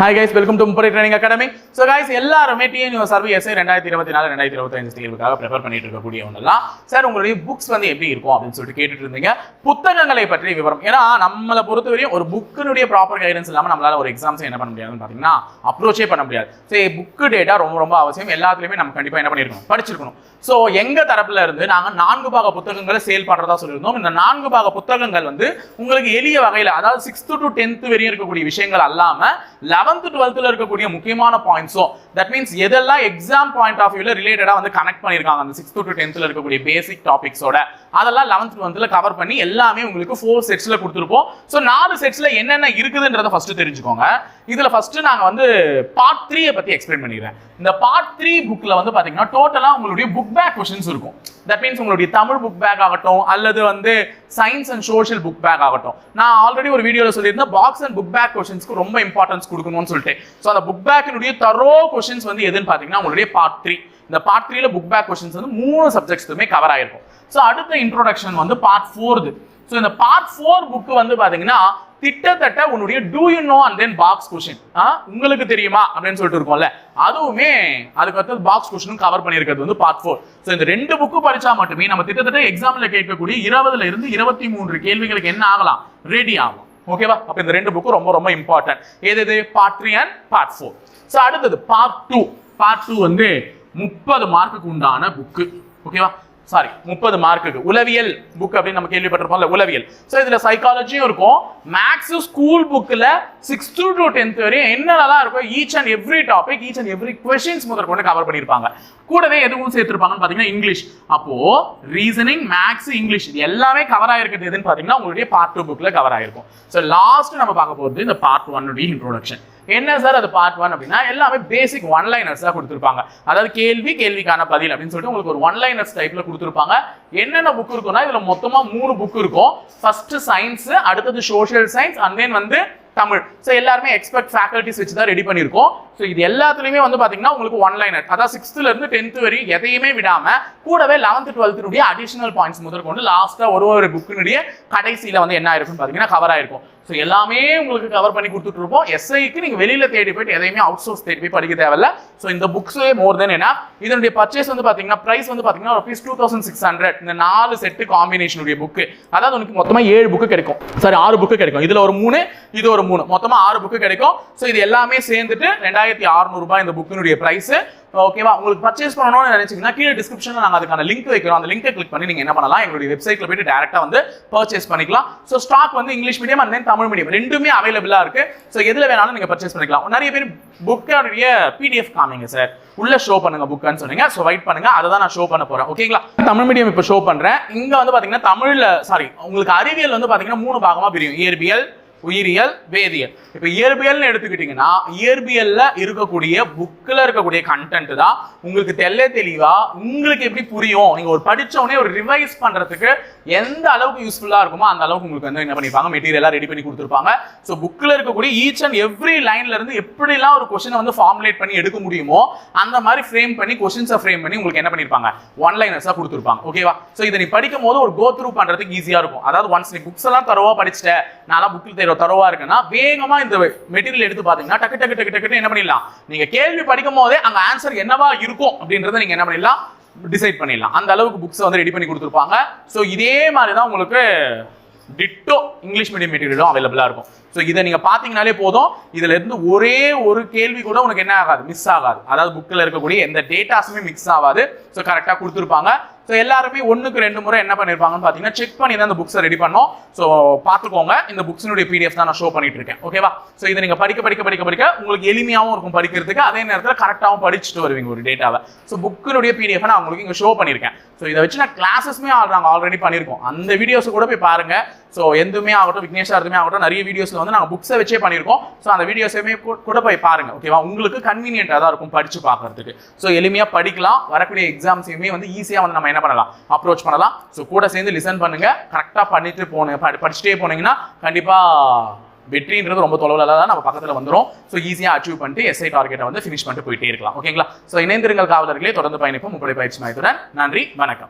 Hi guys welcome to முப்படை training academy so guys எல்லாருமே TNU survey SI ரெண்டாயிரத்தி இருபத்தி நாலு ரெண்டாயிரத்தி இருபத்தஞ்சு தேர்வுக்காக ப்ரிப்பேர் பண்ணிட்டு இருக்கக்கூடிய ஒன்றெல்லாம் சார் உங்களுடைய புக்ஸ் வந்து எப்படி இருக்கும் அப்படின்னு சொல்லிட்டு கேட்டுட்டு இருந்தீங்க. புத்தகங்களை பற்றி விவரம். ஏன்னா நம்மளை பொறுத்தவரையும் ஒரு புக்கினுடைய ப்ராப்பர் கைடன்ஸ் இல்லாமல் நம்மளால ஒரு எக்ஸாம்ஸ் என்ன பண்ண முடியாதுன்னு பார்த்தீங்கன்னா அப்ரோச்சே பண்ண முடியாது. ஸோ புக்கு டேட்டா ரொம்ப ரொம்ப அவசியம். எல்லாத்துலேயுமே நம்ம கண்டிப்பாக என்ன பண்ணியிருக்கணும் படிச்சிருக்கணும். ஸோ எங்க தரப்புல இருந்து நாங்கள் நான்கு பாக புத்தகங்களை சேல் பண்றதா சொல்லியிருந்தோம். இந்த நான்கு பாக புத்தகங்கள் வந்து உங்களுக்கு எளிய வகையில் அதாவது சிக்ஸ்த்து டு டென்த் வரையும் இருக்கக்கூடிய விஷயங்கள் அல்லாமல் லெவன்த் டுவெல்த்ல இருக்கக்கூடிய முக்கியமான பாயிண்ட்ஸும் தட் மீன்ஸ் எதெல்லாம் எக்ஸாம் பாயிண்ட் ஆஃப் வியூல ரிலேட்டடா வந்து கனெக்ட் பண்ணிருக்காங்க? அந்த சிக்ஸ்த் டு டென்த்ல இருக்கக்கூடிய பேசிக் டாபிக்ஸோட அதெல்லாம் லெவன்த் டுவெல்த்ல கவர் பண்ணி எல்லாமே உங்களுக்கு ஃபோர் செட்ஸ்ல கொடுத்துருப்போம். ஸோ நாலு செட்ஸ்ல என்னென்ன இருக்குதுன்றத ஃபர்ஸ்ட் தெரிஞ்சுக்கோங்க. இதுல ஃபர்ஸ்ட் நாங்க வந்து பார்ட் த்ரீயை பத்தி எக்ஸ்பிளைன் பண்ணிடுறேன். இந்த பார்ட் த்ரீ புக்ல வந்து பாத்தீங்கன்னா டோட்டலா உங்களுடைய புக் பேக் கொஸ்டின்ஸ் இருக்கும். தட் மீன்ஸ் உங்களுடைய தமிழ் புக் பேக் ஆகட்டும் அல்லது வந்து science and social book back ஆகட்டும். நான் ஆல்ரெடி ஒரு வீடியோல சொல்லியிருந்தேன் பாக்ஸ் அண்ட் புக் பேக் கொஸ்டின்ஸ்க்கு ரொம்ப இம்பார்ட்டன்ஸ் கொடுக்கணும். இருக்கும்னு சொல்லிட்டு. ஸோ அந்த புக் பேக்கினுடைய தரோ கொஷின்ஸ் வந்து எதுன்னு பார்த்தீங்கன்னா உங்களுடைய பார்ட் த்ரீ இந்த பார்ட் த்ரீல புக் பேக் கொஷின்ஸ் வந்து மூணு சப்ஜெக்ட்ஸுமே கவர் ஆயிருக்கும். ஸோ அடுத்த இன்ட்ரோடக்ஷன் வந்து பார்ட் ஃபோர்து ஸோ இந்த பார்ட் ஃபோர் புக்கு வந்து பார்த்தீங்கன்னா கிட்டத்தட்ட உன்னுடைய do you know and then box question உங்களுக்கு தெரியுமா? அப்படின்னு சொல்லிட்டு இருக்கோம்ல. அதுவுமே அதுக்கு அடுத்தது பாக்ஸ் கொஸ்டினும் கவர் பண்ணியிருக்கிறது வந்து பார்ட் ஃபோர் ஸோ இந்த ரெண்டு புக்கு படிச்சா மட்டுமே நம்ம கிட்டத்தட்ட எக்ஸாம்ல கேட்கக்கூடிய இருபதுல இருந்து இருபத்தி மூன்று கேள்விகளுக்கு என்ன ஆகலாம்? ரெடி ஆகும். ஓகேவா அப்ப இந்த ரெண்டு புக்கும் ரொம்ப ரொம்ப இம்பார்ட்டன்ட் எது எது part three and part four so அடுத்தது பார்ட் டூ பார்ட் டூ வந்து முப்பது மார்க்குக்கு உண்டான புக்கு ஓகேவா சாரி முப்பது மார்க்குக்கு உளவியல் புக் அப்படின்னு நம்ம கேள்விப்பட்டிருப்போம்ல உளவியல். ஸோ இதுல சைக்காலஜியும் இருக்கும். மேக்ஸ் ஸ்கூல் புக்ல சிக்ஸ்த் டு டென்த் வரையும் என்னென்னலாம் இருக்கும் each and every topic each and every questions முதல் கொண்டு கவர் பண்ணியிருப்பாங்க. கூடவே எதுவும் சேர்த்திருப்பாங்கன்னு பார்த்தீங்கன்னா இங்கிலீஷ் அப்போ ரீசனிங் மேக்ஸ் இங்கிலீஷ் இது எல்லாமே கவர் ஆயிருக்கிறது எதுன்னு பார்த்தீங்கன்னா உங்களுடைய பார்ட் டூ புக்ல கவர் ஆயிருக்கும். ஸோ லாஸ்ட் நம்ம பார்க்க போகிறது இந்த பார்ட் ஒன்னுடைய இன்ட்ரோடக்ஷன் என்ன சார் அது பார்ட் ஒன் அப்படின்னா எல்லாமே பேசிக் ஒன் லைனர்ஸ் தான் கொடுத்துருப்பாங்க. அதாவது கேள்வி கேள்விக்கான பதில் அப்படின்னு சொல்லிட்டு உங்களுக்கு ஒரு ஒன் லைனர்ஸ் டைப்ல கொடுத்துருப்பாங்க. என்னென்ன புக் இருக்கும்னா இதுல மொத்தமா மூணு புக் இருக்கும். ஃபர்ஸ்ட் சயின்ஸ் அடுத்தது சோஷியல் சயின்ஸ் அண்ட் தென் வந்து தமிழ். ஸோ எல்லாருமே எக்ஸ்பெக்ட் ஃபேக்கல்டிஸ் வச்சு தான் ரெடி பண்ணியிருக்கோம். ஸோ இது எல்லாத்துலையுமே வந்து பார்த்தீங்கன்னா உங்களுக்கு ஒன் லைனர் அதாவது சிக்ஸ்த்துலேருந்து டென்த் வரையும் எதையுமே விடாம கூடவே லெவன்த் டுவெல்த்துடைய அடிஷனல் பாயிண்ட்ஸ் முதல் கொண்டு லாஸ்ட்டாக ஒரு ஒரு புக்கினுடைய கடைசியில் வந்து என்ன ஆயிருக்கும்னு பார்த்தீங்கன்னா கவர் ஆயிருக்கும். ஸோ எல்லாமே உங்களுக்கு கவர் பண்ணி கொடுத்துட்டு இருப்போம் எஸ்ஐக்கு நீங்கள் வெளியில் தேடி போயிட்டு எதையுமே அவுட் சோர்ஸ் தேடி போய் படிக்க தேவையில்ல. ஸோ இந்த புக்ஸே மோர் தென் என்ன இதனுடைய பர்ச்சேஸ் வந்து பார்த்தீங்கன்னா ப்ரைஸ் வந்து பார்த்தீங்கன்னா rupees two thousand six hundred இந்த நாலு செட்டு காம்பினேஷனுடைய புக்கு அதாவது உனக்கு மொத்தமாக ஏழு புக்கு கிடைக்கும். சாரி ஆறு புக்கு கிடைக்கும். இதில் ஒரு மூணு இது ஒரு மூணு. மொத்தமாக ஆறு புக்கு கிடைக்கும். ஸோ இது எல்லாமே சேர்ந்துட்டு ரெண்டாயிரத்தி அறுநூறுபா இந்த புக்கினுடைய ப்ரைஸு ஓகேவா உங்களுக்கு பர்ச்சேஸ் பண்ணணும்னு நினைச்சீங்கன்னா கீழே டிஸ்கிரிப்ஷனில் நாங்கள் அதுக்கான லிங்க் வைக்கிறோம். அந்த லிங்கை கிளிக் பண்ணி நீங்கள் என்ன பண்ணலாம்? எங்களுடைய வெப்சைட்டில் போயிட்டு டேரெக்டாக வந்து பர்ச்சேஸ் பண்ணிக்கலாம். ஸோ ஸ்டாக் வந்து English medium and then Tamil medium ரெண்டுமே அவைலபிளாக இருக்கு. ஸோ எதில் வேணாலும் நீங்கள் பர்ச்சேஸ் பண்ணிக்கலாம். நிறைய பேர் புக்கோடைய பிடிஎஃப் காமிங்க சார் உள்ள ஷோ பண்ணுங்க புக்குன்னு சொன்னீங்க. ஸோ வெயிட் பண்ணுங்க. அதை தான் நான் ஷோ பண்ண போறேன். ஓகேங்களா தமிழ் மீடியம் இப்போ ஷோ பண்றேன். இங்க வந்து பாத்தீங்கன்னா தமிழ்ல சாரி உங்களுக்கு அறிவியல் வந்து பாத்தீங்கன்னா மூணு பாகமா பிரியும். இயற்பியல் உயிரியல் வேதியியல். இப்போ இயற்பியல்னு எடுத்துக்கிட்டிங்கன்னா இயற்பியல்ல இருக்கக்கூடிய புக்கில் இருக்கக்கூடிய கண்டென்ட் தான் உங்களுக்கு தெல்ல தெளிவா உங்களுக்கு எப்படி புரியும்? நீங்க ஒரு படிச்ச உடனே ஒரு ரிவைஸ் பண்றதுக்கு எந்த அளவுக்கு யூஸ்ஃபுல்லா இருக்குமோ அந்த அளவுக்கு உங்களுக்கு வந்து என்ன பண்ணிருப்பாங்க? மெட்டீரியலாக ரெடி பண்ணி கொடுத்துருப்பாங்க. ஸோ புக்கில் இருக்கக்கூடிய ஈச் அண்ட் எவ்ரி லைன்ல இருந்து எப்படிலாம் ஒரு கொஷினை வந்து ஃபார்முலேட் பண்ணி எடுக்க முடியுமோ அந்த மாதிரி ஃப்ரேம் பண்ணி கொஷின்ஸை ஃப்ரேம் பண்ணி உங்களுக்கு என்ன பண்ணிருப்பாங்க? ஒன் லைனர்ஸாக கொடுத்துருப்பாங்க. ஓகேவா ஸோ இதை நீ படிக்கும் போது ஒரு கோ த்ரூ பண்ணுறதுக்கு ஈஸியாக இருக்கும். அதாவது ஒன்ஸ் நீ புக்ஸ் எல்லாம் தரவா படிச்சுட்ட நான் புக்கில் தேர்வு தரவா இருக்குன்னா வேகமா இந்த மெட்டீரியல் எடுத்து பாத்தீங்கன்னா டக்கு டக்கு டக்கு டக்குன்னு என்ன பண்ணிடலாம். நீங்க கேள்வி படிக்கும் போதே அங்க ஆன்சர் என்னவா இருக்கும் அப்படின்றத நீங்க என்ன பண்ணிடலாம்? டிசைட் பண்ணிடலாம். அந்த அளவுக்கு புக்ஸ் வந்து ரெடி பண்ணி கொடுத்துருப்பாங்க. ஸோ இதே மாதிரி தான் உங்களுக்கு டிட்டோ இங்கிலீஷ் மீடியம் மெட்டீரியலும் அவைலபிளா இருக்கும். ஸோ இதை நீங்க பாத்தீங்கனாலே போதும். இதுல இருந்து ஒரே ஒரு கேள்வி கூட உனக்கு என்ன ஆகாது? மிஸ் ஆகாது. அதாவது புக்கில் இருக்கக்கூடிய எந்த டேட்டாஸுமே மிக்ஸ் ஆகாது. ஸோ கரெக்டாக கொடுத்துருப்பாங்க. ஸோ எல்லாருமே ஒன்றுக்கு ரெண்டு முறை என்ன பண்ணியிருப்பாங்கன்னு பார்த்தீங்கன்னா செக் பண்ணி தான் இந்த புக்ஸை ரெடி பண்ணோம். ஸோ பார்த்துக்கோங்க இந்த புக்ஸினுடைய பிடிஎஃப் தான் நான் ஷோ பண்ணிட்டு இருக்கேன். ஓகேவா ஸோ இதை நீங்கள் படிக்க படிக்க படிக்க படிக்க உங்களுக்கு எளிமையாகவும் இருக்கும் படிக்கிறதுக்கு. அதே நேரத்தில் கரெக்டாகவும் படிச்சுட்டு வருவீங்க ஒரு டேட்டாவை ஸோ புக்கினுடைய பிடிஎஃப் நான் உங்களுக்கு இங்கே ஷோ பண்ணியிருக்கேன் ஸோ இதை வச்சு நான் கிளாஸஸ்மே நாங்கள் ஆல்ரெடி பண்ணியிருக்கோம் அந்த வீடியோஸை கூட போய் பாருங்கள் ஸோ எதுவுமே ஆகட்டும் விக்னேஷ் எதுவுமே ஆகட்டும் நிறைய வீடியோஸில் வந்து நாங்கள் புக்ஸை வச்சே பண்ணியிருக்கோம். ஸோ அந்த வீடியோஸையுமே கூட போய் பாருங்கள் ஓகேவா உங்களுக்கு கன்வீனியண்ட்டாக தான் இருக்கும் படித்து பார்க்கறதுக்கு. ஸோ எளிமையாக படிக்கலாம் வரக்கூடிய எக்ஸாம்ஸையுமே வந்து ஈஸியாக வந்து நம்ம என்ன பண்ணலாம் அப்ரோச் பண்ணலாம். ஸோ கூட சேர்ந்து லிசன் பண்ணுங்கள் கரெக்டாக பண்ணிட்டு போன படிச்சுட்டே போனீங்கன்னா கண்டிப்பாக வெற்றின்றது ரொம்ப தொலைவில் தான் நம்ம பக்கத்தில் வந்துடும் ஸோ ஈஸியாக அச்சீவ் பண்ணிட்டு எஸ்ஐ டார்கெட்டை வந்து ஃபினிஷ் பண்ணிட்டு போயிட்டே இருக்கலாம் ஓகேங்களா ஸோ இணைந்திருங்கள் காவலர்களே தொடர்ந்து பயணிப்போம். முப்படை பயிற்சி மையத்துடன் நன்றி வணக்கம்.